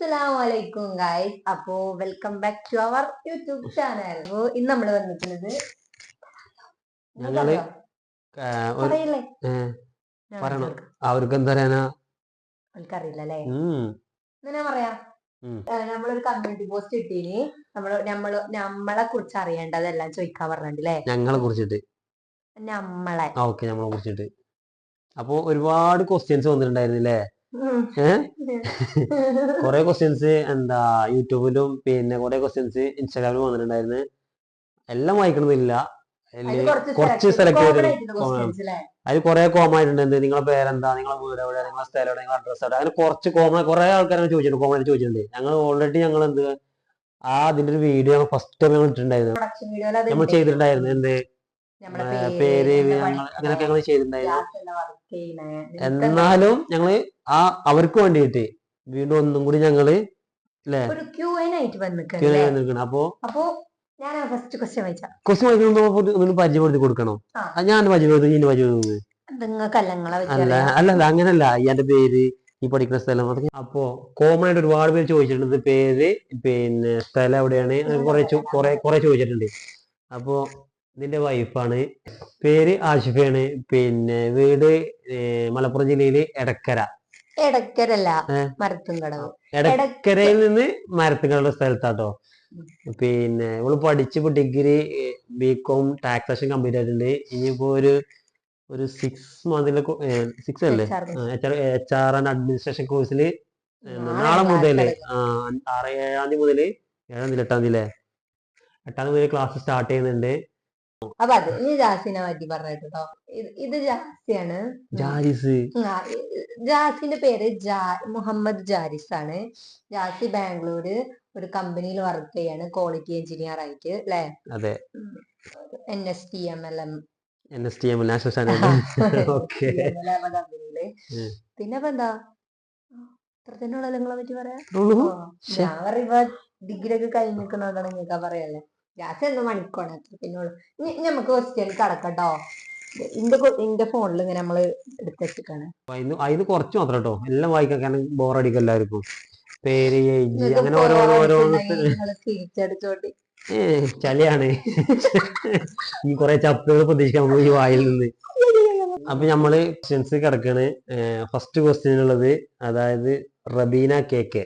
അസ്സലാമലൈക്കും ഗൈസ് അപ്പോ welcome back to our YouTube channel അപ്പോ ഇന്ന് നമ്മൾ വന്നിട്ടുള്ളത് ഞങ്ങൾ പറയണം. അവർക്ക് എന്താ പറയാനാ? അവർക്കറിയില്ല അല്ലേ? ഉം. എന്നാ പറയാ? നമ്മളൊരു കമ്മ്യൂണിറ്റി പോസ്റ്റ് ഇട്ടീനി. നമ്മൾ നമ്മൾ നമ്മളെ കുറിച്ച് അറിയേണ്ടതെല്ലാം ചോദിക്കാൻ പറഞ്ഞിട്ടില്ലേ ഞങ്ങളെ കുറിച്ചിട്ട്. നമ്മളെ. ഓക്കെ നമ്മളെ കുറിച്ചിട്ട്. അപ്പൊ ഒരുപാട് ക്വസ്റ്റ്യൻസ് വന്നിട്ടുണ്ടായിരുന്നില്ലേ? കുറെ ക്വസ്റ്റ്യൻസ് എന്താ യൂട്യൂബിലും പിന്നെ കുറെ ക്വസ്റ്റ്യൻസ് ഇൻസ്റ്റാഗ്രാമിലും വന്നിട്ടുണ്ടായിരുന്നു. എല്ലാം വായിക്കണമെന്നില്ല കുറച്ച് സെലക്ട് ചെയ്തിട്ടുണ്ട്? അതിൽ കുറെ കോമ ആയിട്ടുണ്ട്. എന്ത് നിങ്ങളെ പേരെന്താ? നിങ്ങളെ വീട് എവിടെ നിങ്ങളെ സ്ഥലം എവിടെ നിങ്ങളെ അഡ്രസ് എവിടെ അങ്ങനെ കുറച്ച് കോമ കുറെ ആൾക്കാരെ ചോദിച്ചിട്ടുണ്ട്. കോമ ആയിട്ട് ചോദിച്ചിട്ടുണ്ട്. ഞങ്ങൾ ഓൾറെഡി ഞങ്ങൾ എന്ത് ആ അതിന്റെ ഒരു വീഡിയോ ഫസ്റ്റ് ടൈം ഞങ്ങൾ ഇട്ടിട്ടുണ്ടായിരുന്നു. നമ്മൾ. ചെയ്തിട്ടുണ്ടായിരുന്നു. എന്ത്? പേര് അങ്ങനെയൊക്കെ ഞങ്ങൾ ചെയ്തിട്ടുണ്ടായിരുന്നു. എന്നാലും ഞങ്ങൾ ആ അവർക്ക് വേണ്ടിയിട്ട് വീണ്ടും ഒന്നും കൂടി ഞങ്ങൾ അപ്പോ ഞാൻ ഫസ്റ്റ് ക്വസ്റ്റ്യൻ ക്വസ്റ്റ്യൻ പരിചയപ്പെടുത്തി കൊടുക്കണം? ഞാൻ പരിചയപ്പെടുത്തി ഇനി പരിചയപ്പെടുത്തുന്നത് അല്ല അല്ല അങ്ങനല്ല. എന്റെ പേര് ഈ പഠിക്കുന്ന സ്ഥലം അപ്പോ കോമൺ ആയിട്ട് ഒരുപാട് പേര് ചോദിച്ചിട്ടുണ്ട്. പേര് പിന്നെ സ്ഥലം എവിടെയാണ്? കുറെ കുറെ ചോദിച്ചിട്ടുണ്ട്. അപ്പോ ഇതിന്റെ വൈഫാണ് പേര് ആഷിഫയാണ്. പിന്നെ വീട് മലപ്പുറം ജില്ലയിൽ എടക്കര. എടക്കരല്ല? മരത്തുംകടവ്. എടക്കരയിൽ നിന്ന് മരത്തുകളുടെ സ്ഥലത്താട്ടോ. പിന്നെ ഇവൾ പഠിച്ചിപ്പോ degree B com taxation complete ആയിട്ടുണ്ട്. ഇനിയിപ്പോ ഒരു ഒരു സിക്സ് മന്തിൽ സിക്സ് അല്ലേ? എച്ച് ആർ ആൻഡ് അഡ്മിനിസ്ട്രേഷൻ കോഴ്സിൽ നാളെ മുതൽ ആറ് ഏഴാം തീയതി മുതൽ ഏഴാം തീയതി എട്ടാം തീയതി അല്ലേ? എട്ടാം തീയതി ക്ലാസ് സ്റ്റാർട്ട് ചെയ്യുന്നുണ്ട്. അപ്പൊ അത് ഇനി ജാസിനെ പറ്റി പറഞ്ഞിട്ടോ ഇത് ജാസിയാണ്. ജാരിസ്. ജാസിന്റെ പേര് ജാ മുഹമ്മദ് ജാരിസ് ആണ് ജാസി ബാംഗ്ലൂര് ഒരു കമ്പനിയിൽ വർക്ക് ചെയ്യാണ് ക്വാളിറ്റി എഞ്ചിനീയർ ആയിട്ട് അല്ലെ അതെ. N S T M L M N S T M national കമ്പനിയിൽ. പിന്നെ ഇപ്പൊ എന്താ? ഇത്ര നിങ്ങളെ പറ്റി പറയാ. ഞാൻ പറയുമ്പോ ഡിഗ്രി ഒക്കെ കഴിഞ്ഞിരിക്കുന്നതാണ് നിങ്ങൾക്ക് പറയല്ലേ? ജാസ് എന്തോ മണിക്കോണ പിന്നുള്ളൂ നമുക്ക് ക്വസ്റ്റ്യൻ കടക്കട്ടോ. ഇന്റെ കൊ- ഇന്റെ ഫോണിൽ ഇങ്ങനെ നമ്മൾ എടുത്ത് വെച്ചിട്ടാണ് അതിന് കുറച്ച് മാത്രം കേട്ടോ. എല്ലാം വായിക്കാൻ കാരണം ബോറടിക്കും എല്ലാവർക്കും. പേര് അങ്ങനെ ഓരോരോ ഓരോന്ന് ഏ ചളിയാണ്. ഈ കുറെ ചപ്പുകൾ പ്രതീക്ഷിക്കാൻ പോയി ഈ വായിൽ നിന്ന്. അപ്പൊ നമ്മൾ ക്വസ്റ്റ്യൻസ് കിടക്കാണ്. ഫസ്റ്റ് ക്വസ്റ്റ്യൻ ഉള്ളത് അതായത് റബീന കേക്ക്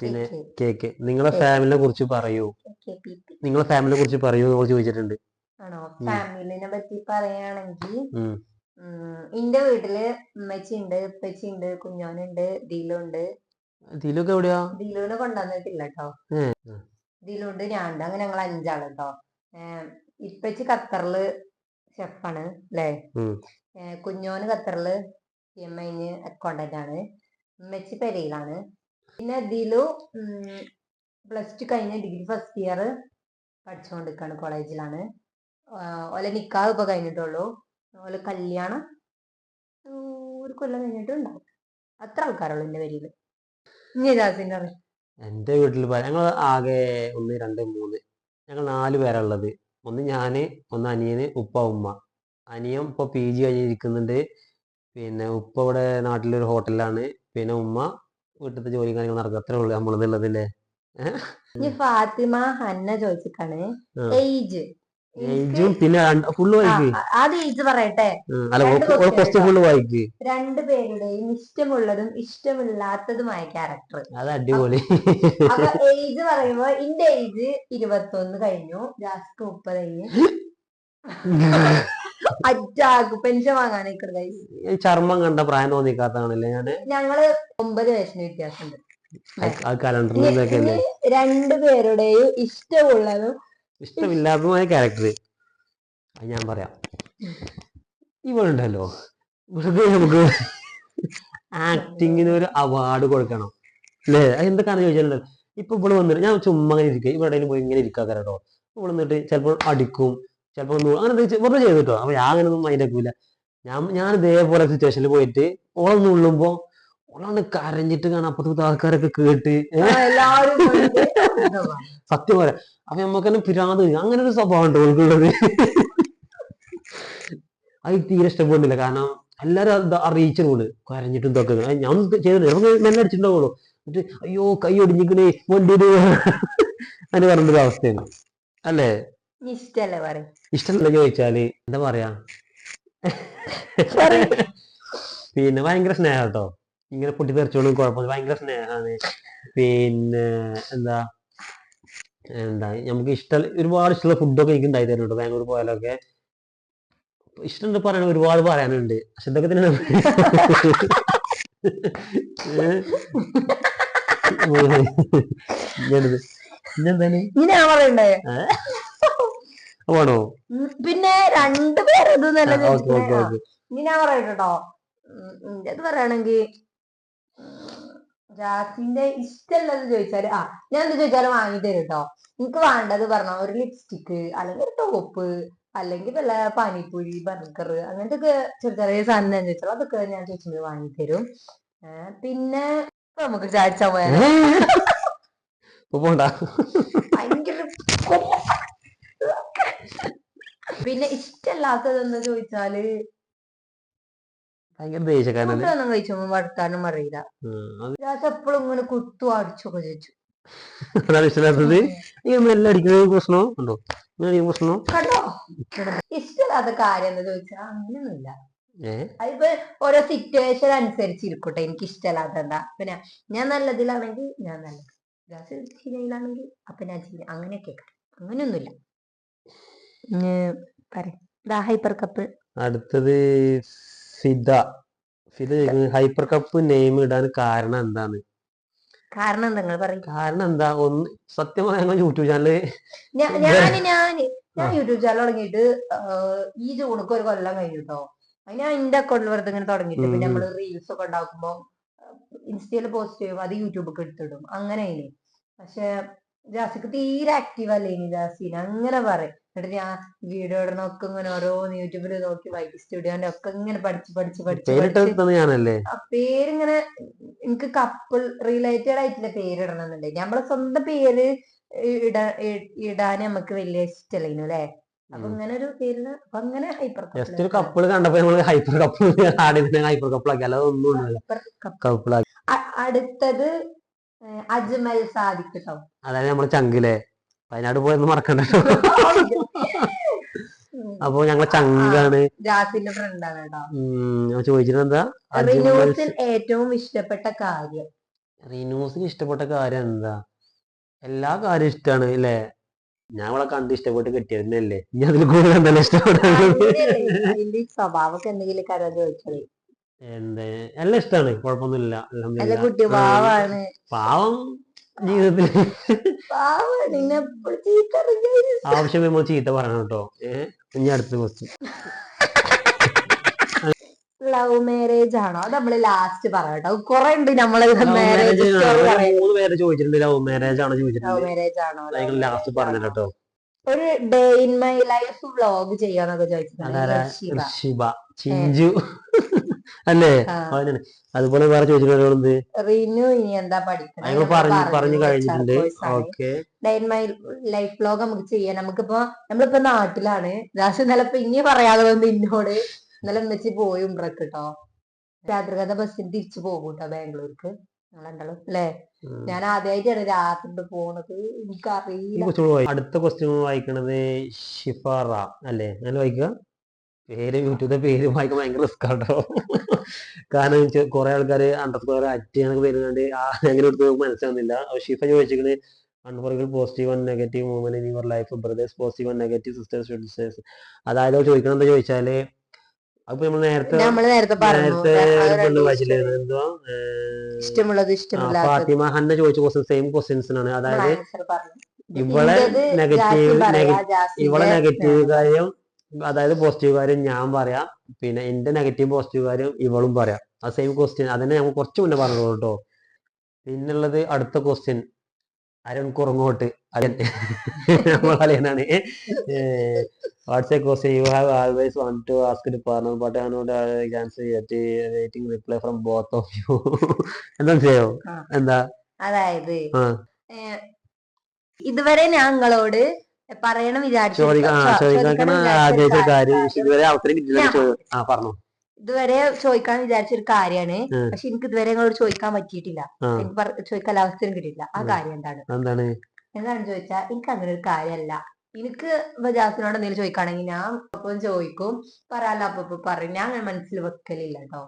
പിന്നെ കേക്ക്. നിങ്ങളെ ഫാമിലിനെ കുറിച്ച് പറയൂ. നിങ്ങളെ ഫാമിലിനെ കുറിച്ച് പറയൂ നമ്മൾ ചോദിച്ചിട്ടുണ്ട്. ആണോ? ഫാമിലിനെ പറ്റി പറയുകയാണെങ്കിൽ. എന്റെ വീട്ടിൽ ഉമ്മച്ചി ഉണ്ട് ഉപ്പച്ചി ഉണ്ട് കുഞ്ഞോനുണ്ട് ദിലുണ്ട് ഉണ്ട് എവിടെയാ? ദിലുവിനെ കൊണ്ടുവന്നിട്ടില്ല കേട്ടോ ദിലു ദിലുണ്ട് ഞാനുണ്ട് അങ്ങനെ ഞങ്ങൾ അഞ്ചാൾ കേട്ടോ ഇപ്പച്ചി ഖത്തറിൽ ഷെഫാണ് അല്ലേ. കുഞ്ഞോന് ഖത്തറിൽ സി എം ഐന് അക്കൗണ്ടന്റ് ആണ്. ഉമ്മച്ചി പെരയിലാണ് പിന്നെ ദിലു പ്ലസ് ടു കഴിഞ്ഞ ഡിഗ്രി ഫസ്റ്റ് ഇയർ പഠിച്ചുകൊണ്ടിരിക്കുകയാണ് കോളേജിലാണ് ഓല നിക്കാഹ് ഇപ്പൊ കഴിഞ്ഞിട്ടുള്ളൂ. ഓല കല്യാണം ഒരു കൊല്ലം കഴിഞ്ഞിട്ടുണ്ടാവും അത്ര ആൾക്കാരുള്ളൂ എന്റെ പേരിൽ. എന്റെ വീട്ടിൽ ഞങ്ങൾ ആകെ ഒന്ന് രണ്ട് മൂന്ന് ഞങ്ങൾ നാല് പേരുള്ളത് ഒന്ന് ഞാൻ ഒന്ന് അനിയന് ഉപ്പ ഉമ്മ. അനിയൻ ഇപ്പൊ പി ജി കഴിഞ്ഞിരിക്കുന്നുണ്ട്. പിന്നെ ഉപ്പ ഇവിടെ നാട്ടിലൊരു ഹോട്ടലിലാണ് പിന്നെ ഉമ്മ വീട്ടിലത്തെ ജോലി കാര്യങ്ങൾ നടക്കും. അത്രേ ഉള്ളൂ നമ്മളിതുള്ളത് അല്ലേ? ഇനി ഫാത്തിമ ഹന്ന ചോദിച്ചിട്ടാണ്. ഏജ്. ഏജും പിന്നെ ഫുള്ള് വായിക്ക് ആദ്യം ഏജ് പറയട്ടെ. ക്വസ്റ്റ്യൻ ഫുള്ള് വായിക്ക് രണ്ടു പേരുടെയും ഇഷ്ടമുള്ളതും ഇഷ്ടമില്ലാത്തതുമായ ക്യാരക്ടർ അത് അടിപൊളി. അപ്പൊ ഏജ് പറയുമ്പോ ഇന്റെ ഏജ് ഇരുപത്തൊന്ന് കഴിഞ്ഞു. ജാസ്ക്ക് മുപ്പത് കഴിഞ്ഞു. അറ്റാക്ക് പെൻഷൻ വാങ്ങാനൊക്കെ ഈ ചർമ്മം കണ്ട പ്രായം തോന്നിക്കാത്തതാണല്ലേ ഞാൻ? ഞങ്ങൾ ഒമ്പത് വയസ്സിന് വ്യത്യാസമുണ്ട്. ആ കലണ്ടറിൽ അല്ലേ? രണ്ടു രണ്ടുപേരുടെയും ഇഷ്ടമുള്ളതും ഇഷ്ടമില്ലാത്തതുമായ ക്യാരക്ടർ അത് ഞാൻ പറയാം. ഇവളുണ്ടല്ലോ. വെറുതെ നമുക്ക് ആക്ടിങ്ങിന് ഒരു അവാർഡ് കൊടുക്കണം. അല്ലേ? അത് എന്തൊക്കെയാണ് ചോദിച്ചാലുണ്ടല്ലോ. ഇപ്പൊ ഇവൾ വന്നിട്ട് ഞാൻ ചുമ്മാ ഇങ്ങനെ ഇരിക്കുക ഇവിടെ പോയി ഇങ്ങനെ ഇരിക്കുക കേട്ടോ ഇവിടെ വന്നിട്ട് ചിലപ്പോൾ അടിക്കും. ചിലപ്പോൾ ഒന്ന് അങ്ങനെ വെറുതെ ചെയ്ത് വെറുതെ ചെയ്തിട്ടോ. അപ്പൊ ഞാൻ അങ്ങനെ ഒന്നും ആക്കൂല ഞാൻ ഞാൻ ഇതേപോലെ സിറ്റുവേഷനിൽ പോയിട്ട് ഓളൊന്ന് ഉള്ളുമ്പോ ഓളാണ് കരഞ്ഞിട്ട് കാണാൻ അപ്പുറത്തെ ആൾക്കാരൊക്കെ കേട്ട്. സത്യം പറയാം. അപ്പൊ നമ്മക്കെന്നെ പിരാന്ത് അങ്ങനെ ഒരു സ്വഭാവം ഉണ്ട് ഓൾക്കുള്ളത്? അത് തീരെ ഇഷ്ടപ്പെടുന്നില്ല. കാരണം എല്ലാരും അത് അറിയിച്ചിട്ടുണ്ട്. കരഞ്ഞിട്ടും ഇതൊക്കെ. ഞാൻ ചെയ്തിട്ടുണ്ട് നമുക്ക് മെല്ലെ അടിച്ചിട്ടുണ്ടാവുള്ളൂ. എന്നിട്ട് അയ്യോ കൈ ഒടിഞ്ഞിക്കണേ വണ്ടി അങ്ങനെ പറഞ്ഞൊരു അവസ്ഥയാണ് അല്ലേ? ഇഷ്ടല്ലേ പറയും? ഇഷ്ടമല്ല ചോദിച്ചാൽ. എന്താ പറയാ? പിന്നെ ഭയങ്കര സ്നേഹം കേട്ടോ ഇങ്ങനെ പൊട്ടി തെറിച്ചോളും കുഴപ്പമില്ല ഭയങ്കര സ്നേഹമാണ് പിന്നെ എന്താ? എന്താ? നമുക്ക് ഇഷ്ടം ഒരുപാട് ഇഷ്ടമുള്ള ഫുഡൊക്കെ എനിക്ക് ഉണ്ടായി തരുന്നുണ്ട്. ബാംഗ്ലൂർ പോയാലൊക്കെ. ഇഷ്ടമുണ്ട് പറയണ ഒരുപാട് പറയാനുണ്ട്. പക്ഷെ ഇതൊക്കെ തന്നെ ഇന്നെന്താണ് ഇനി ഞാൻ പറയണ്ടേ? വേണോ? പിന്നെ രണ്ടുപേരും ഇതൊന്നല്ല ഇനി ഞാൻ പറയട്ടോ എന്റെ അത് പറയുകയാണെങ്കിൽ ജാസിന്റെ ഇഷ്ടമുള്ളത് ചോദിച്ചാൽ ആ ഞാൻ എന്ത് ചോദിച്ചാലും വാങ്ങി തരും കേട്ടോ എനിക്ക് വേണ്ടത് പറഞ്ഞ ഒരു ലിപ്സ്റ്റിക്ക് അല്ലെങ്കിൽ ഒരു ടോപ്പ് അല്ലെങ്കിൽ വല്ല പാനിപ്പൂരി ബർഗർ അങ്ങനത്തെ ഒക്കെ ചെറിയ ചെറിയ സാധനം ഞാൻ ചോദിച്ചാലും അതൊക്കെ ഞാൻ ചോദിച്ചിട്ട് വാങ്ങി തരും. പിന്നെ നമുക്ക് ചാച്ച പോയാൽ പോണ്ട. ഭയങ്കര പിന്നെ ഇഷ്ടമല്ലാത്തതെന്ന് ചോദിച്ചാൽ? ഭയങ്കര ദേഷ്യക്കാരനല്ലേ? ഫുഡൊന്നും വർത്താനം രാജ എപ്പോഴും ഇങ്ങനെ കുത്തു അടിച്ചൊക്കെ ചോദിച്ചു. അതാണ് ഇഷ്ടമില്ലാത്തത് ഈ എല്ലാം പ്രശ്നമോ ഉണ്ടോ? പ്രശ്നമോ കണ്ടോ? ഇഷ്ടമില്ലാത്ത കാര്യം എന്താ ചോദിച്ചാ അങ്ങനെയൊന്നുമില്ല. അതിപ്പോ ഓരോ സിറ്റുവേഷൻ അനുസരിച്ച് ഇരിക്കട്ടെ എനിക്ക് ഇഷ്ടമല്ലാത്തണ്ട പിന്നെ ഞാൻ നല്ലതിലാണെങ്കിൽ ഞാൻ നല്ലത്. രാജ ചീനയിലാണെങ്കിൽ അപ്പൊ ഞാൻ ചീന അങ്ങനെയൊക്കെ അങ്ങനെയൊന്നുമില്ല. Hyper cup. അടുത്തത് Fida. Fida hyper cup name ഇടാൻ കാരണം എന്താണ്? കാരണം എന്താ നിങ്ങൾ പറയും? കാരണം എന്താ? ഒന്ന് സത്യം പറയാൻ ഞങ്ങൾ യൂട്യൂബ് ചാനൽ ഞാ- ഞാൻ ഞാൻ ഞാൻ ആ. യൂട്യൂബ് ചാനൽ തുടങ്ങിയിട്ട് ഈ ജൂണക്ക് ഒരു കൊല്ലം കഴിഞ്ഞിട്ടോ. ഞാൻ എന്റെ അക്കൗണ്ടിൽ വെറുതെ ഇങ്ങനെ തുടങ്ങിയിട്ട് പിന്നെ. നമ്മൾ റീൽസ് ഒക്കെ ഉണ്ടാക്കുമ്പോ ഇൻസ്റ്റയിൽ പോസ്റ്റ് ചെയ്യും അത് യൂട്യൂബൊക്കെ എടുത്തിടും. അങ്ങനെ പക്ഷെ ജാസിക്ക് തീരെ ആക്റ്റീവ് അല്ലേ ഇനി ജാസിന്. അങ്ങനെ പറയും. എന്നിട്ട് ഞാൻ വീഡിയോ ഇടണൊക്കെ ഇങ്ങനെ ഓരോന്ന് യൂട്യൂബിൽ നോക്കി വൈകി സ്റ്റുഡിയോന്റെ ഒക്കെ ഇങ്ങനെ പഠിച്ച് പഠിച്ച് പഠിച്ച് ഞാനല്ലേ? പേരിങ്ങനെ എനിക്ക് കപ്പിൾ റിലേറ്റഡ് ആയിട്ടുള്ള പേര് ഇടണമെന്നുണ്ട് നമ്മളെ സ്വന്തം പേര് ഇടാ ഇടാൻ നമുക്ക് വലിയ ഇഷ്ടമല്ലേനു അല്ലേ? അപ്പൊ ഉം. ഇങ്ങനെ ഒരു പേരിന് അപ്പൊ അങ്ങനെ ഹൈപ്പർ ജസ്റ്റ് ഒരു കപ്പിൾ കണ്ടപ്പോ നമ്മൾ ഹൈപ്പർ കപ്പിൾ ആദ്യം ഹൈപ്പർ കപ്പിൾ ആക്കി. അല്ലാതെ ഒന്നും ഉണ്ടാവില്ല കപ്പിൾ ആക്കി. അടുത്തത് അജ്മൽ സാദിഖ് കേട്ടോ അതായത് നമ്മളെ ചങ്കിലെ. വയനാട് പോയെന്ന് മറക്കണ്ട. അപ്പൊ ഞങ്ങളെ ചങ്കാണ്. ജാസിന്റെ ഫ്രണ്ടാണ് കേട്ടോ. റിനൂസിൽ ഏറ്റവും ഇഷ്ടപ്പെട്ട കാര്യം. റീനൂസിന് ഇഷ്ടപ്പെട്ട കാര്യം എന്താ? എല്ലാ കാര്യവും ഇഷ്ടമാണ് അല്ലേ? ഞാൻ അവളെ കണ്ട് ഇഷ്ടപ്പെട്ട് കിട്ടിയതന്നെയല്ലേ ഇനി അതിൽ കൂടുതൽ എന്തായാലും ഈ സ്വഭാവമൊക്കെ എന്തെങ്കിലും കരം ചോദിച്ചത്? എന്താ? എല്ലാം ഇഷ്ടമാണ് കുഴപ്പമൊന്നുമില്ല പാവം ജീവിതത്തിൽ ആവശ്യം നമ്മൾ ചീത്ത പറയണം കേട്ടോ. ഏഹ് ഇനി അടുത്ത ക്വസ്റ്റ്യൻ ലവ് മാരേജ് ആണോ? അത് നമ്മൾ ലാസ്റ്റ് പറയട്ടോ കുറെ ഉണ്ട് നമ്മൾ മാരേജ് മൂന്ന് പേര് ചോദിച്ചിട്ടുണ്ട്. ലവ് മാരേജ് ആണോ ലവ് ചോദിച്ചിട്ടുണ്ട് മാരേജ് ആണോ? ലാസ്റ്റ് പറഞ്ഞു കേട്ടോ. ഒരു day in my life vlog ചെയ്യാന്നൊക്കെ ചോദിച്ചിട്ടുണ്ട്. ഋഷിബ. ചിഞ്ചു. അല്ലേ? അതുപോലെ വേറെ ചോദിച്ചിട്ടുണ്ട് റിനു ഇനി എന്താ പഠിക്കുന്നത് പറഞ്ഞു പറഞ്ഞു കഴിഞ്ഞിട്ടുണ്ട്. ഓക്കെ. മൈ ലൈഫ് ബ്ലോഗ് നമുക്ക് ചെയ്യാം. നമുക്കിപ്പോ നമ്മളിപ്പോ നാട്ടിലാണ്. രാശി ഇന്നലെ ഇപ്പൊ ഇനി പറയാതെ ഇന്നോട് ഇന്നലെ ഉമ്മച്ചി പോയി ഉമ്രക്ക് കേട്ടോ രാത്രികഥ ബസ്സിന് തിരിച്ചു പോകും കേട്ടോ ബാംഗ്ലൂർക്ക് അല്ലേ? ഞാൻ ആദ്യമായിട്ടാണ് രാത്രി പോണത്. എനിക്കറിയില്ല. അടുത്ത ക്വസ്റ്റ്യൻ വായിക്കണത് ഷിഫാറ. അല്ലേ? അങ്ങനെ വായിക്കുക. പേര് യൂട്യൂബിലെ പേര് വായിക്കാൻ ഭയങ്കര റിസ്ക് ആട്ടോ കാരണം വെച്ചാൽ കുറെ ആൾക്കാർ അണ്ടർ സ്കോർ അറ്റ് എന്നൊക്കെ ആ എങ്ങനെ എടുത്ത് മനസ്സിലാവുന്നില്ല. അപ്പൊ ഷിഫ ചോദിച്ചിരിക്കുന്നത് unforgettable positive and negative movement in your life brothers positive and negative sisters sisters അതായത് ചോദിക്കണം എന്താ ചോദിച്ചാൽ അപ്പൊ നമ്മൾ നേരത്തെ നേരത്തെ ഇഷ്ടമില്ലാത്തത്. ഫാത്തിമ ഹന്ന ചോദിച്ച ക്വസ്റ്റ്യൻ സെയിം ക്വസ്റ്റ്യൻസ് ആണ്. അതായത് ഇവളെ നെഗറ്റീവ് ഇവളെ നെഗറ്റീവ് കാര്യം അതായത് പോസിറ്റീവ് കാര്യം ഞാൻ പറയാം. പിന്നെ എന്റെ നെഗറ്റീവ് പോസിറ്റീവ് കാര്യം ഇവളും പറയാം. ആ സെയിം ക്വസ്റ്റ്യൻ അതന്നെ ഞങ്ങൾ കുറച്ച് മുന്നേ പറഞ്ഞോളൂ കേട്ടോ പിന്നുള്ളത് അടുത്ത ക്വസ്റ്റ്യൻ അരുൺ കുറങ്ങോട്ട്. അരുൺ. നമ്മൾ അലയനാണ് what's a question you have always want to ask to partner but അതിനോട് answer waiting reply from both of you എന്താ ചെയ്യോ? എന്താ? അതായത് ഇതുവരെ ഞങ്ങളോട് പറയണം വിചാരിച്ചു. ചോദിക്കാൻ ഇതുവരെ ചോദിക്കാൻ വിചാരിച്ചൊരു കാര്യമാണ്. ഉം. പക്ഷെ എനിക്ക് ഇതുവരെ നിങ്ങളോട് ചോദിക്കാൻ പറ്റിയിട്ടില്ല. എനിക്ക് ചോദിക്കാൻ അവസരം കിട്ടിയിട്ടില്ല. ആ കാര്യം എന്താണ്? എന്താണ്? ചോദിച്ചാൽ എനിക്ക് അങ്ങനെ ഒരു കാര്യമല്ല എനിക്ക് ബജാസിനോട് ജാസിനോട് എന്തെങ്കിലും ചോദിക്കുകയാണെങ്കിൽ ഞാൻ അപ്പം ചോദിക്കും. പറയാല്ല അപ്പൊ പറയും. ഞാൻ അങ്ങനെ മനസ്സിൽ വെക്കലില്ല കേട്ടോ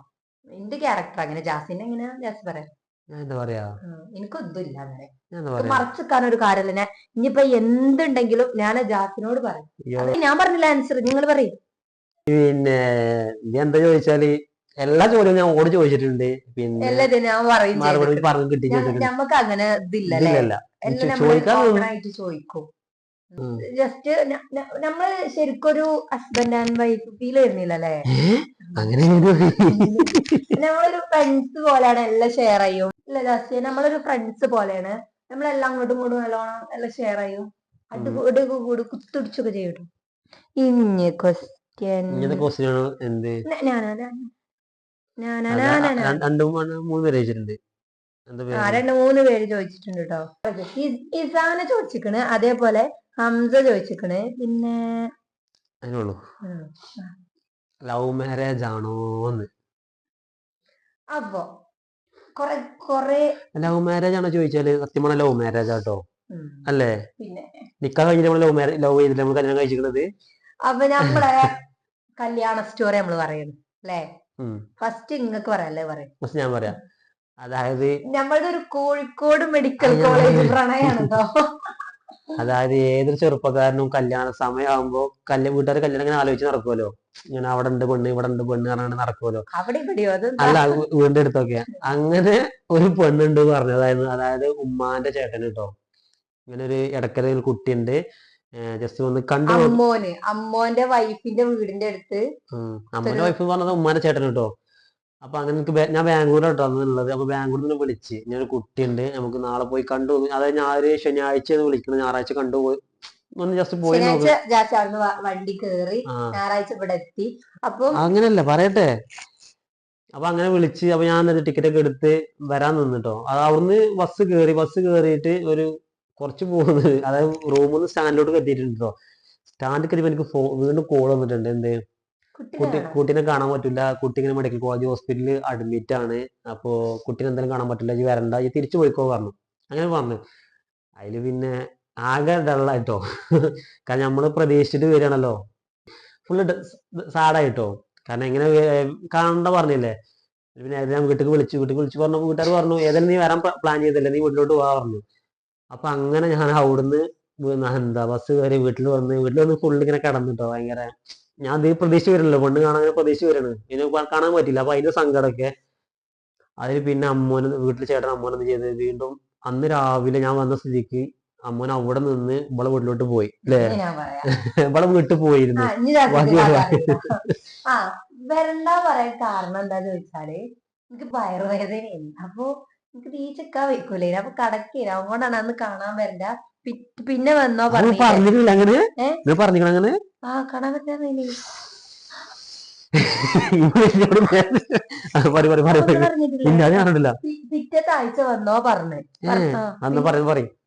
എന്റെ ക്യാരക്ടർ അങ്ങനെ. ജാസിന്റെ എങ്ങനെയാ ജാസ് പറയാം? ഞാൻ എന്താ പറയാ എനിക്കൊന്നുമില്ല അങ്ങനെ. ഞാൻ എന്താ എനിക്ക് പറയാ? മറച്ചു ഒരു കാര്യമില്ല. ഞാൻ ഇനിയിപ്പൊ എന്തുണ്ടെങ്കിലും ഞാൻ ജാസിനോട് പറയും. ഞാൻ പറഞ്ഞില്ല ആൻസർ നിങ്ങൾ പറയും. പിന്നെ നീ എന്താ ചോദിച്ചാൽ എല്ലാ ചോദ്യവും ഞാൻ ഓട് ചോദിച്ചിട്ടുണ്ട്. പിന്നെ ഞാൻ പറയും മറുപടി പറഞ്ഞു കിട്ടി നമുക്ക് അങ്ങനെ ഇതില്ല ചോദിക്കാൻ ചോദിക്കും. ജസ്റ്റ് നമ്മൾ ശരിക്കൊരു ഹസ്ബൻഡ് ആൻഡ് വൈഫ് ഫീൽ ചെയ്യുന്നില്ലല്ലേ? അങ്ങനെ നമ്മളൊരു ഫ്രണ്ട്സ് പോലെയാണ് എല്ലാം ഷെയർ ചെയ്യും. ഇല്ല ജസ്റ്റ് നമ്മളൊരു ഫ്രണ്ട്സ് പോലെയാണ്. നമ്മളെല്ലാം അങ്ങോട്ടും ഇങ്ങോട്ടും നല്ലോണം എല്ലാം ഷെയർ ചെയ്യും. ഉം. കൂടെ കുത്തിടിച്ചൊക്കെ ചെയ്യും ഇനി ക്വസ്റ്റ്യൻ രണ്ട് മൂന്ന് പേര് ചോദിച്ചിട്ടുണ്ട്. കേട്ടോ ഇസാന ചോദിച്ചിക്കണ് അതേപോലെ ഹംസ ചോദിച്ചിക്കണേ. പിന്നെ അതിനുള്ളൂ. ലവ് മാരേജ് ആണോന്ന്. അപ്പൊ കൊറേ കൊറേ ലവ് മാരേജ് ആണോ ചോദിച്ചാൽ സത്യമാണ് ലവ് മാരേജ് ആട്ടോ. അല്ലേ? പിന്നെ നിക്കാ കഴിഞ്ഞിട്ട് നമ്മൾ ലവ് മാരേജ് ലവ് ചെയ്തിട്ട് നമ്മൾ കല്യാണം കഴിച്ചിരിക്കുന്നത് അപ്പൊ നമ്മളെ കല്യാണ സ്റ്റോറി നമ്മൾ പറയുന്നു അല്ലേ? ഫസ്റ്റ് ഇങ്ങക്ക് പറയാല്ലേ പറയാം. ഫസ്റ്റ് ഞാൻ പറയാം. അതായത് നമ്മളുടെ ഒരു കോഴിക്കോട് മെഡിക്കൽ കോളേജ് പ്രണയാണ് കേട്ടോ അതായത് ഏതൊരു ചെറുപ്പക്കാരനും കല്യാണ സമയമാകുമ്പോ കല്യാണം വീട്ടുകാർ കല്യാണം ഇങ്ങനെ ആലോചിച്ച് നടക്കുമല്ലോ ഇങ്ങനെ അവിടെ ഉണ്ട് പെണ്ണ് ഇവിടെ ഉണ്ട് പെണ്ണ് പറഞ്ഞാണ്ട് നടക്കുമല്ലോ അല്ല വീടിന്റെ അടുത്തൊക്കെ. അങ്ങനെ ഒരു പെണ്ണുണ്ട് പറഞ്ഞതായിരുന്നു അതായത് ഉമ്മാന്റെ ചേട്ടൻ കേട്ടോ ഇങ്ങനെ ഒരു ഇടക്കര ഒരു കുട്ടിയുണ്ട്. ജസ്റ്റ് ഒന്ന് കണ്ടു അമ്മോന്. അമ്മോന്റെ വൈഫിന്റെ വീടിന്റെ അടുത്ത് അമ്മന്റെ വൈഫ് പറഞ്ഞത് ഉമ്മാന്റെ ചേട്ടൻ കേട്ടോ അപ്പൊ അങ്ങനെ എനിക്ക് ഞാൻ ബാംഗ്ലൂർ കേട്ടോ അന്നുള്ളത് അപ്പൊ ബാംഗ്ലൂരിൽ നിന്ന് വിളിച്ച്. ഞാൻ ഒരു കുട്ടിയുണ്ട്. നമുക്ക് നാളെ പോയി കണ്ടു. അതായത് ഞാൻ ഒരു ശനിയാഴ്ച വിളിക്കണം ഞായറാഴ്ച കണ്ടുപോയി ഒന്ന് ജസ്റ്റ് പോയി അവിടുന്ന് വണ്ടി കേറി ഞായറാഴ്ച ഇവിടെ എത്തി. അപ്പൊ അങ്ങനല്ല. പറയട്ടെ. അപ്പൊ അങ്ങനെ വിളിച്ച്. അപ്പൊ ഞാൻ എന്നിട്ട് ടിക്കറ്റ് ഒക്കെ എടുത്ത് വരാൻ നിന്നിട്ടോ. അത് അവിടുന്ന് ബസ് കേറി. ബസ് കേറിയിട്ട് ഒരു കുറച്ച് പോകുന്നത്. അതായത് റൂമിൽ നിന്ന് സ്റ്റാൻഡിലോട്ട് എത്തിയിട്ടുണ്ട് കേട്ടോ സ്റ്റാൻഡിൽ കയറിയപ്പോ എനിക്ക് വീണ്ടും കോൾ വന്നിട്ടുണ്ട്. എന്ത്? കുട്ടി കുട്ടി കുട്ടീനെ കാണാൻ പറ്റില്ല. കുട്ടി ഇങ്ങനെ മെഡിക്കൽ കോളേജ് ഹോസ്പിറ്റലിൽ അഡ്മിറ്റ് ആണ്. അപ്പോ കുട്ടീനെ എന്തായാലും കാണാൻ പറ്റില്ല. ഈ വരണ്ട. ഈ തിരിച്ചു പോയിക്കോ പറഞ്ഞു. അങ്ങനെ പറഞ്ഞു. അതിൽ പിന്നെ ആകെ ഡള്ളായിട്ടോ കാരണം നമ്മൾ പ്രതീക്ഷിച്ചിട്ട് വരികയാണല്ലോ. ഫുള്ള് സാഡായിട്ടോ കാരണം എങ്ങനെ കാണണ്ട പറഞ്ഞില്ലേ? പിന്നെ ഞാൻ വീട്ടിൽ വിളിച്ചു. വീട്ടിൽ വിളിച്ചു പറഞ്ഞു വീട്ടുകാർ പറഞ്ഞു ഏതായാലും നീ വരാൻ പ്ലാൻ ചെയ്തില്ല? നീ വീട്ടിലോട്ട് പോവാ പറഞ്ഞു. അപ്പൊ അങ്ങനെ ഞാൻ അവിടുന്ന് എന്താ ബസ് കയറി വീട്ടിൽ വന്ന് വീട്ടിൽ വന്ന് ഫുള്ള് ഇങ്ങനെ കിടന്നിട്ടോ. ഭയങ്കര ഞാൻ ഇത് പ്രതീക്ഷിച്ച് വരണല്ലോ പെണ്ണ് കാണാൻ പ്രതീക്ഷിച്ച് വരാണ് ഇതിനെ കാണാൻ പറ്റില്ല. അപ്പൊ അതിന്റെ സങ്കടമൊക്കെ. അതിൽ പിന്നെ അമ്മോനെ വീട്ടിൽ ചേട്ടൻ അമ്മോനെ എന്ത് ചെയ്തത് വീണ്ടും അന്ന് രാവിലെ ഞാൻ വന്ന സ്ഥിതിക്ക് അമ്മോൻ അവിടെ നിന്ന് ഇവളെ വീട്ടിലോട്ട് പോയി. അല്ലേ? ഇവളെ വീട്ടിൽ പോയിരുന്നു. ആ, ഇനി വരണ്ട പറയാൻ കാരണം എന്താ വെച്ചാൽ എനിക്ക് വയറുവേദനയായിരുന്നു അപ്പൊ എനിക്ക് തീച്ചക്കാൻ വെക്കൂലേ അപ്പൊ കടക്കേല അതുകൊണ്ടാണ് അന്ന് കാണാൻ വരണ്ട. പിന്നെ വന്നോ പറഞ്ഞില്ല? പറഞ്ഞിട്ടില്ല അങ്ങനെ? നിങ്ങൾ അങ്ങനെ ആ കാണാൻ പറ്റാന്നില്ലേ ഇവളോട് ഞാൻ- ആ, പറയ് പറയ് പറയ് പറയ്. പറഞ്ഞിട്ടില്ല. ഇല്ല അത് ഞാനിട്ടില്ല പി- പിറ്റത്തെ ആഴ്ച വന്നോ പറഞ്ഞ്.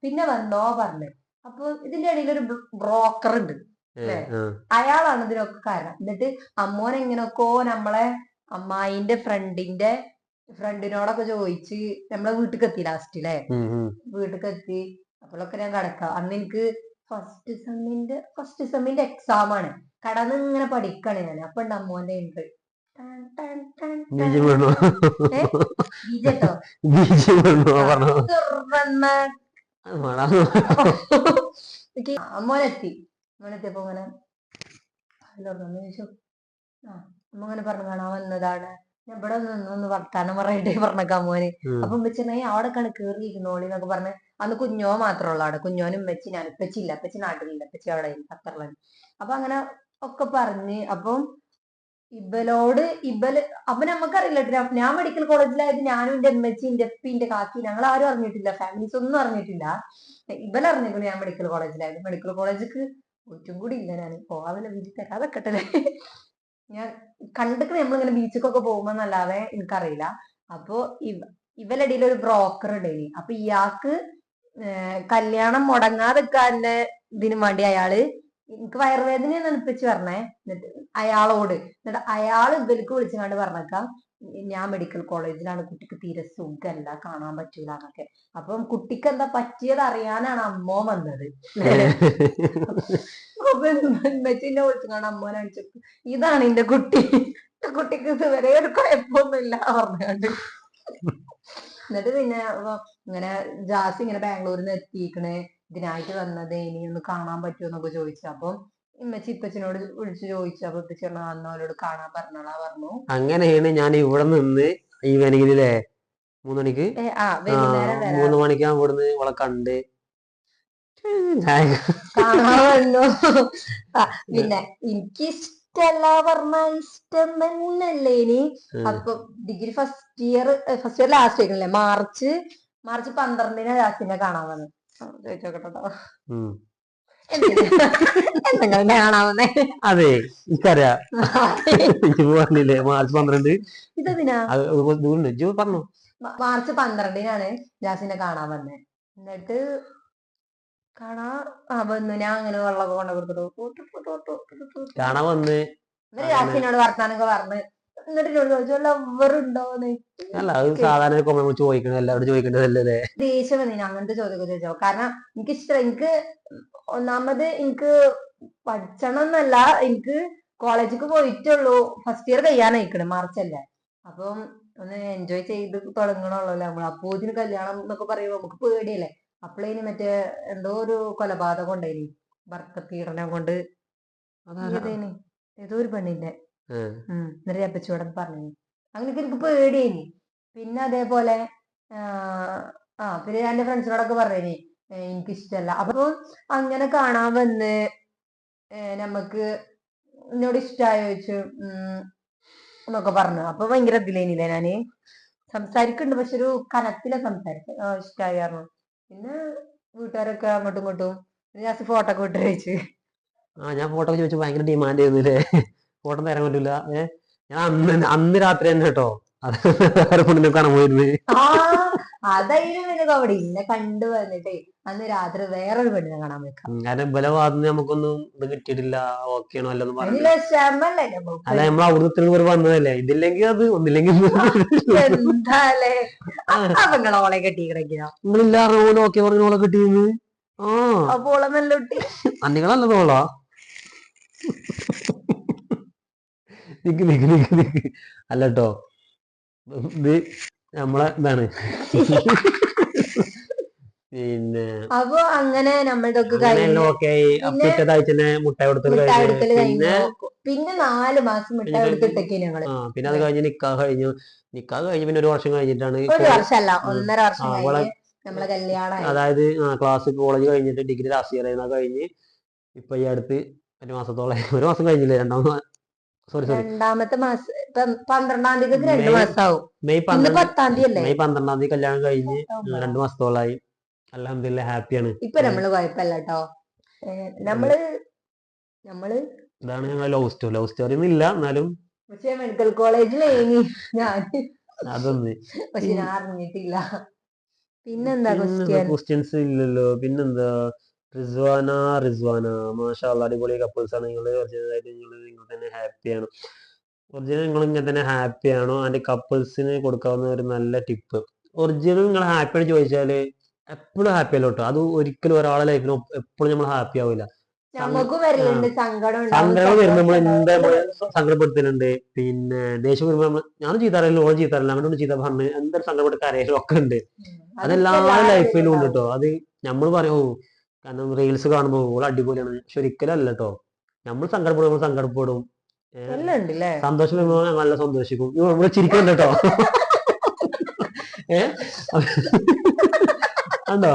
പിന്നെ- വന്നോ പറഞ്ഞു. അപ്പൊ ഇതിന്റെ ഇടയിൽ ഒരു ബ്രോക്കർ ഉണ്ട്. അയാളാണ് ഇതിനൊക്കെ കാരണം. എന്നിട്ട് അമ്മോൻ എങ്ങനെയൊക്കോ നമ്മളെ അമ്മായിന്റെ ഫ്രണ്ടിന്റെ ഫ്രണ്ടിനോടൊക്കെ ചോദിച്ച് നമ്മളെ വീട്ടിൽ എത്തി ലാസ്റ്റ് അല്ലേ. വീട്ടിൽ എത്തി. അപ്പോഴൊക്കെ ഞാൻ കടക്കാം. അന്ന് എനിക്ക് ഫസ്റ്റ് സെമ്മിന്റെ ഫസ്റ്റ് സെമ്മിന്റെ എക്സാം ആണ്. കടന്ന് ഇങ്ങനെ പഠിക്കാണ് ഞാൻ അപ്പൊ ഉണ്ട് അമ്മോന്റെ പറഞ്ഞു. അമ്മോനെത്തി അമ്മോനെത്തിയപ്പോ ഇങ്ങനെ "ഹലോ, ഒന്ന് ചോദിച്ചു ആ അമ്മ ഇങ്ങനെ പറഞ്ഞു കാണാൻ വന്നതാണ്. ഞാൻ ഇവിടെ നിന്നൊന്ന് വർത്താനം പറയട്ടെ പറഞ്ഞേക്കാം അമ്മോന്. അപ്പൊ ഉമ്മച്ചനെ അവിടെ കണ്ട് കേറി ഇരുന്നോളി എന്നൊക്കെ പറഞ്ഞ് അന്ന് കുഞ്ഞോ മാത്രമുള്ള അവിടെ കുഞ്ഞോനും ഉമ്മച്ചി ഞാൻ ഉപ്പച്ചി ഇല്ല. ഉപ്പച്ചി നാട്ടിലില്ല. ഉപ്പച്ചി അവിടെ ഖത്തറിലാണ്. അപ്പൊ അങ്ങനെ ഒക്കെ പറഞ്ഞ് അപ്പം ഇബലോട് ഇബൽ അപ്പൊ നമുക്കറിയില്ല ഞാൻ- മെഡിക്കൽ കോളേജിലായത് ഞാനും എന്റെ ഉമ്മച്ചി എന്റെ ഉപ്പി എന്റെ കാക്കി ഞങ്ങൾ ആരും അറിഞ്ഞിട്ടില്ല. ഫാമിലീസ് ഒന്നും അറിഞ്ഞിട്ടില്ല. ഇബൽ അറിഞ്ഞിരിക്കുന്നു ഞാൻ മെഡിക്കൽ കോളേജിലായത് മെഡിക്കൽ കോളേജിക്ക് ഒറ്റും കൂടി ഇല്ല ഞാൻ പോവാതില്ല വീട്ടിൽ തരാതെ കെട്ടല്ലേ ഞാൻ കണ്ടിട്ട് നമ്മളിങ്ങനെ ബീച്ചിക്കൊക്കെ പോകുമ്പോന്നല്ലാതെ എനിക്കറിയില്ല. അപ്പൊ ഇവ ഇവലടിയിൽ ഒരു ബ്രോക്കർ ഉണ്ടായി അപ്പൊ ഇയാൾക്ക് കല്യാണം മുടങ്ങാതെക്കാന്റെ ഇതിനു വേണ്ടി അയാൾ എനിക്ക് വയറുവേദന ഇപ്പച്ചി പറഞ്ഞേ. എന്നിട്ട് അയാളോട് എന്നിട്ട് അയാൾ ഇവർക്ക് വിളിച്ചങ്ങാണ്ട് പറഞ്ഞേക്കാം ഞാൻ മെഡിക്കൽ കോളേജിലാണ് കുട്ടിക്ക് തീരെ സുഖമല്ല കാണാൻ പറ്റൂല എന്നൊക്കെ. അപ്പം കുട്ടിക്ക് എന്താ പറ്റിയത് അറിയാനാണ് അമ്മോ വന്നത്. അപ്പൊ ഉമ്മച്ചിന്റെ വിളിച്ചുകൊണ്ട് അമ്മോനെ അടിച്ചു ഇതാണ് എന്റെ കുട്ടി. കുട്ടിക്ക് ഇതുവരെ ഒരു കുഴപ്പമൊന്നുമില്ല പറഞ്ഞുകൊണ്ട് എന്നിട്ട് പിന്നെ ഇങ്ങനെ ജാസി ഇങ്ങനെ ബാംഗ്ലൂരിൽ നിന്ന് എത്തിക്കണേ ഇതിനായിട്ട് വന്നത് ഇനി ഒന്ന് കാണാൻ പറ്റുമോ എന്നൊക്കെ ചോദിച്ചു. അപ്പം ഇമ്മച്ചി ഇപ്പച്ചനോട് വിളിച്ചു ചോദിച്ചു. അപ്പൊ ഇപ്പച്ചി പറഞ്ഞു അന്നോലോട് കാണാൻ പറഞ്ഞോളാ പറഞ്ഞു. അങ്ങനെയാണ് ഞാൻ ഇവിടെ നിന്ന് ഈവനിങ്ങിലേ മൂന്ന് മണിക്ക് മൂന്ന് മണിക്ക് ഞാൻ ഇവിടുന്ന് ഇവളെ കണ്ട് പിന്നെ എനിക്ക് പറഞ്ഞ ഇഷ്ടം തന്നെയല്ലേ ഇനി. അപ്പൊ degree first year first year last ആയിക്കണല്ലേ March March പന്ത്രണ്ടിന് ജാസിനെ കാണാൻ വന്നു. ചോദിച്ചോക്കട്ടോ. എന്തെങ്കിലും കാണാൻ വന്നേ അതെ എനിക്കറിയാം. പറഞ്ഞില്ലേ മാർച്ച് പന്ത്രണ്ട്? ഇതെന്തിനാ? പറഞ്ഞു. മാർച്ച് പന്ത്രണ്ടിനാണ് ജാസിനെ കാണാൻ വന്നേ. എന്നിട്ട് കാണാ. ആ വന്നു. ഞാൻ അങ്ങനെ വെള്ളമൊക്കെ കൊണ്ടു കൊടുത്തിട്ടു. കാണാൻ വന്ന്. ജാസിനോട് വർത്താനൊക്കെ പറഞ്ഞ്. എന്നിട്ട് എന്നോട് ചോദിച്ചു ലവർ ഉണ്ടോന്ന് അല്ല അത് സാധാരണ നമ്മൾ ചോദിക്കണത് എല്ലാവരും ചോദിക്കേണ്ടതല്ലേ ദേഷ്യം വന്നിന് അങ്ങനത്തെ ചോദ്യമൊക്കെ ചോദിച്ചോ. കാരണം എനിക്ക് ഇഷ്ടം എനിക്ക് ഒന്നാമത് എനിക്ക് പഠിച്ചണം എന്നല്ല. എനിക്ക് കോളേജിക്ക് പോയിട്ടുള്ളൂ ഫസ്റ്റ് ഇയർ കഴിയാനായിക്കണ് മാർച്ച് അല്ലേ. അപ്പം ഒന്ന് എൻജോയ് ചെയ്ത് തുടങ്ങണല്ലോ നമ്മൾ അപ്പോ ഇതിന് കല്യാണം എന്നൊക്കെ പറയുമ്പോ നമുക്ക് പേടിയല്ലേ. അപ്പളേന് മറ്റേ എന്തോ ഒരു കൊലപാതകം ഉണ്ടായിനി ഭർത്ത പീഡനം കൊണ്ട് ഏതേനി? ഏതോ ഒരു പെണ്ണിന്റെ. ഉം. എന്നിട്ട് അപ്പച്ചോടെ പറഞ്ഞു അങ്ങനെയൊക്കെ എനിക്ക് പേടിയേനി. പിന്നെ അതേപോലെ ആ, ആ പിന്നെ ഞാൻ എന്റെ ഫ്രണ്ട്സിനോടൊക്കെ പറഞ്ഞേനി. എനിക്ക് ഇഷ്ടമല്ല അപ്പൊ അങ്ങനെ കാണാൻ വന്ന് ഏ, നമുക്ക് എന്നോട് ഇഷ്ടമായ ചോദിച്ചു. ഉം, എന്നൊക്കെ പറഞ്ഞു. അപ്പൊ ഭയങ്കര ഇതിലേനില്ലേ ഞാൻ? സംസാരിക്കുന്നുണ്ട് പക്ഷെ ഒരു കനത്തില സംസാരിച്ചു ഇഷ്ടമായി പറഞ്ഞു. പിന്നെ വീട്ടുകാരൊക്കെ അങ്ങോട്ടും ഇങ്ങോട്ടും. ഞാൻ ഫോട്ടോ ഒക്കെ വിട്ട് കഴിച്ചു ആ ഞാൻ ഫോട്ടോ ചോദിച്ചു ഭയങ്കര ഡിമാൻഡ് ചെയ്യുന്നില്ലേ ഫോട്ടോ തരാൻ പറ്റില്ല ഏഹ് ഞാൻ അന്ന് അന്ന് രാത്രി തന്നെ കേട്ടോ. അത് വേറെ പെണ്ണിനെ കാണാൻ പോയിരുന്നു. ആ അതായിരുന്നു പിന്നെ കോമഡി ഇന്നെ കണ്ടു വന്നിട്ടേ അന്ന് രാത്രി വേറൊരു പെണ്ണിനെ കാണാൻ വെക്കാം കാരണം ബല ഭാഗത്ത് നമുക്കൊന്നും ഇത് കിട്ടിയിട്ടില്ല ഓക്കെ ആണോ അല്ലെന്ന് പറഞ്ഞു അല്ല നമ്മൾ അവിടുത്തെ വന്നതല്ലേ? ഇതില്ലെങ്കിൽ അത് ഒന്നില്ലെങ്കിൽ എന്താലേ? നിങ്ങൾ ഓളെ കെട്ടിക്കിടക്കിയോ നിങ്ങളില്ലാതെ ഓരോ ഓക്കെ പറഞ്ഞ ഓളെ കിട്ടിയെന്ന് ആ. അപ്പൊ ഓളെ നല്ല കുട്ടി. അന്നികളല്ലതോളാ നിക്ക് നിക്ക് നിക്ക് നിക്ക്. അല്ലട്ടോ ഇത് നമ്മളെ ഇതാണ് പിന്നെ അപ്പൊ അങ്ങനെ നമ്മളുടെ പിന്നെ പിറ്റേതാഴ്ച തന്നെ മുട്ടായി കൊടുത്തത് പിന്നെ പിന്നെ നാല് മാസം മിഠായി കൊടുത്തിട്ടൊക്കെ എടുത്തിട്ടൊക്കെ ഞങ്ങൾ. പിന്നെ അത് കഴിഞ്ഞ് നിക്കാഹ് കഴിഞ്ഞു. നിക്കാഹ് കഴിഞ്ഞ് പിന്നെ ഒരു വർഷം കഴിഞ്ഞിട്ടാണ് ഒരു വർഷമല്ല ഒന്നര വർഷം നമ്മളെ കല്യാണം അതായത് ക്ലാസ് കോളേജ് കഴിഞ്ഞിട്ട് ഡിഗ്രി ലാസ്റ്റ് ഇയർ ആയിരുന്നു. അത് കഴിഞ്ഞ് ഇപ്പൊ ഈ അടുത്ത് ഒരു മാസത്തോളം ഒരു മാസം കഴിഞ്ഞില്ലേ? രണ്ടാമത് സോറി സോറി രണ്ടാമത്തെ മാസം പന്ത്രണ്ടാം തീയതി രണ്ട് മെയ് മാസാവും. മെയ് പത്താം തീയതി അല്ലേ? മെയ് പന്ത്രണ്ടാം തീയതി കല്യാണം കഴിഞ്ഞ്. രണ്ടു മാസത്തോളായി. അലഹമില്ല ഹാപ്പിയാണ്. ഇപ്പൊ നമ്മൾ കുഴപ്പമില്ല കേട്ടോ നമ്മൾ നമ്മൾ ഇതാണ് ഞങ്ങൾ ലവ് സ്റ്റോറി. ലവ് സ്റ്റോറി ഒന്നും ഇല്ല എന്നാലും പക്ഷെ മെഡിക്കൽ കോളേജിലേനി ഞാൻ. അതൊന്ന്. പക്ഷെ ഞാൻ അറിഞ്ഞിട്ടില്ല. പിന്നെന്താ ക്വസ്റ്റ്യൻ ക്വസ്റ്റ്യൻസ് ഇല്ലല്ലോ. പിന്നെന്താ? റിസ്വാന റിസ്വാന. മാഷാ അടിപൊളി കപ്പിൾസ് ആണ്. നിങ്ങൾ ഒറിജിനലായിട്ട് നിങ്ങൾ നിങ്ങൾ തന്നെ ഹാപ്പിയാണ് ഒറിജിനൽ നിങ്ങൾ ഇങ്ങനെ തന്നെ ഹാപ്പി ആണോ? അതിന്റെ കപ്പിൾസിന് കൊടുക്കാവുന്ന ഒരു നല്ല ടിപ്പ് ഒറിജിനൽ നിങ്ങൾ ഹാപ്പിയാണ് ചോദിച്ചാൽ എപ്പോഴും ഹാപ്പി അല്ല കേട്ടോ? അത് ഒരിക്കലും ഒരാളെ ലൈഫിൽ എപ്പോഴും നമ്മൾ ഹാപ്പി ആവില്ല. സങ്കടം വരുമ്പോൾ നമ്മൾ എന്താ. സങ്കടപ്പെടുത്തുന്നുണ്ട്? പിന്നെ ദേഷ്യം വരുമ്പോൾ നമ്മൾ ഞാൻ ചീത്താറില്ല ഓൾ ചീത്താറില്ല അങ്ങനെ ചീത്ത പറഞ്ഞ് എന്തൊരു സങ്കടപ്പെട്ട് കരയിലും ഒക്കെ ഉണ്ട്. അതെല്ലാം അതെല്ലാ ലൈഫിലും ഉണ്ട് കേട്ടോ. അത് നമ്മൾ പറയും കാരണം റീൽസ് കാണുമ്പോൾ ഓൾ അടിപൊളിയാണ്. പക്ഷെ ഒരിക്കലും അല്ല കേട്ടോ. നമ്മൾ സങ്കടപ്പെടും. നമ്മൾ സങ്കടപ്പെടും സന്തോഷം വരുമ്പോൾ ഞങ്ങൾ നല്ല സന്തോഷിക്കും. നമ്മൾ ചിരിക്കുന്നുണ്ട് കേട്ടോ. ഏഹ് ഉണ്ടോ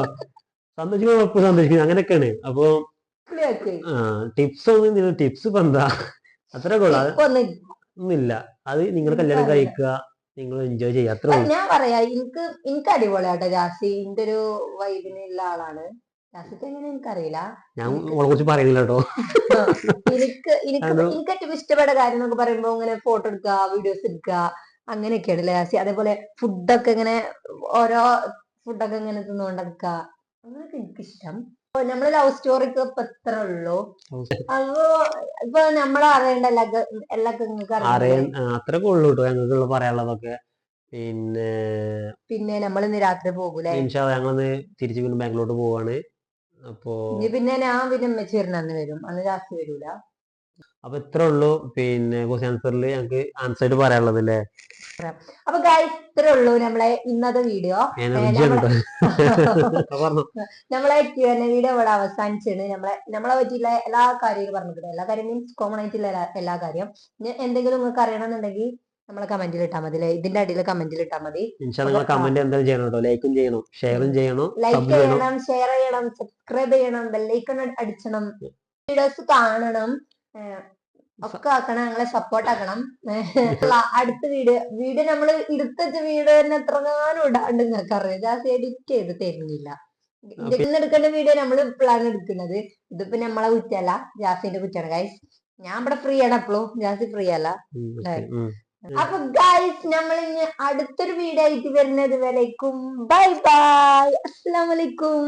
സന്തോഷിക്കുമ്പോൾ എപ്പോഴും സന്തോഷിക്കും. അങ്ങനെയൊക്കെയാണ്. അപ്പൊ ടിപ്സ് ഒന്നും ടിപ്സ് ഇപ്പൊ എന്താ? അത്ര ഒന്നുമില്ല അത് നിങ്ങൾ കല്യാണം. കഴിക്കുക. നിങ്ങൾ എൻജോയ് ചെയ്യുക. അത്രേ ഞാൻ പറയാ എനിക്ക് എനിക്ക് അടിപൊളിയാട്ടോ ജാസി. ഇന്റെ ഒരു വൈബിനുള്ള ആളാണ്. ഞാൻ ഓളെ കുറിച്ച് പറയുന്നില്ല കേട്ടോ എനിക്ക് എനിക്ക് അത് എനിക്ക് ഏറ്റവും ഇഷ്ടപ്പെട്ട കാര്യം എന്നൊക്കെ പറയുമ്പോ ഇങ്ങനെ ഫോട്ടോ എടുക്കുക വീഡിയോസ് എടുക്കുക അങ്ങനെയൊക്കെയാണ് ലാസി അതേപോലെ ഫുഡൊക്കെ ഇങ്ങനെ ഓരോ ഫുഡൊക്കെ ഇങ്ങനെ തിന്നുകൊണ്ടെടുക്കുക അങ്ങനെയൊക്കെ എനിക്കിഷ്ടം. നമ്മൾ ലവ് സ്റ്റോറിക്ക് ഇപ്പൊ എത്ര ഉള്ളൂ. അപ്പോ ഇപ്പൊ അറിയേണ്ട എല്ലാ എല്ലാ നിങ്ങൾക്ക് അറിയാം ആ, അത്രയൊക്കെ ഉള്ളൂ കേട്ടോ ഞങ്ങൾക്കുള്ള പറയാനുള്ളതൊക്കെ. പിന്നെ പിന്നെ നമ്മൾ ഇന്ന് രാത്രി പോകൂലേ ഇൻഷാ തിരിച്ചു പിന്നെ ബാംഗ്ലൂരോട്ട് പോവാണ്. അപ്പോ പിന്നെ ഞാൻ പിന്നെ അന്ന് വരും. അന്ന് രാത്രി വരൂല. അപ്പൊ ഇത്രേ ഉള്ളൂ. പിന്നെ ക്വസ്റ്റ്യൻ ആൻസറിൽ ഞങ്ങൾക്ക് ആൻസർ ആയിട്ട് പറയാനുള്ളത് അല്ലേ അപ്പൊ ഗൈസ് ഇത്രേ ഉള്ളൂ നമ്മളെ ഇന്നത്തെ വീഡിയോ നമ്മളെ വീഡിയോ ഇവിടെ അവസാനിച്ചാണ്. നമ്മളെ നമ്മളെ പറ്റിയുള്ള എല്ലാ കാര്യങ്ങളും പറഞ്ഞിട്ടുണ്ട്. എല്ലാ കാര്യം മീൻസ് കോമൺ ആയിട്ടുള്ള എല്ലാ- എല്ലാ കാര്യം എന്തെങ്കിലും നിങ്ങൾക്ക് അറിയണമെന്നുണ്ടെങ്കിൽ നമ്മളെ കമന്റിൽ ഇട്ടാൽ മതി? ഇതിന്റെ അടിയിൽ കമന്റിൽ ഇട്ടാൽ മതി. കമന്റ് എന്തായാലും ചെയ്യണം കേട്ടോ. ലൈക്കും ചെയ്യണം ഷെയറും ചെയ്യണം ലൈക്ക് ചെയ്യണം. ഷെയർ ചെയ്യണം സബ്സ്ക്രൈബ് ചെയ്യണം ബെല്ലൈക്കൺ അടിച്ചണം വീഡിയോസ് കാണണം ഒക്കെ ആക്കണം ഞങ്ങളെ സപ്പോർട്ട് ആക്കണം. അടുത്ത വീഡിയോ വീഡിയോ നമ്മൾ എടുത്ത വീഡിയോ തന്നെ എത്രങ്ങാനും ഇടാണ്ട് നിങ്ങൾക്ക് അറിയാം ജാസ് എഡിറ്റ് ചെയ്ത് തരുന്നില്ല. എടുക്കേണ്ട വീഡിയോ നമ്മൾ പ്ലാൻ എടുക്കുന്നത്. ഇതിപ്പോ നമ്മളെ കുറ്റല്ല ജാസിന്റെ കുറ്റാണ് ഗൈസ് ഞാൻ ഇവിടെ ഫ്രീ ആണ് എപ്പോഴും ജാസി ഫ്രീ അല്ല. അപ്പൊ ഗൈസ് നമ്മൾ ഇനി അടുത്തൊരു വീഡിയോ ആയിട്ട് വരുന്നത് വരേക്കും. ബൈ ബൈ അസ്സലാമലൈക്കും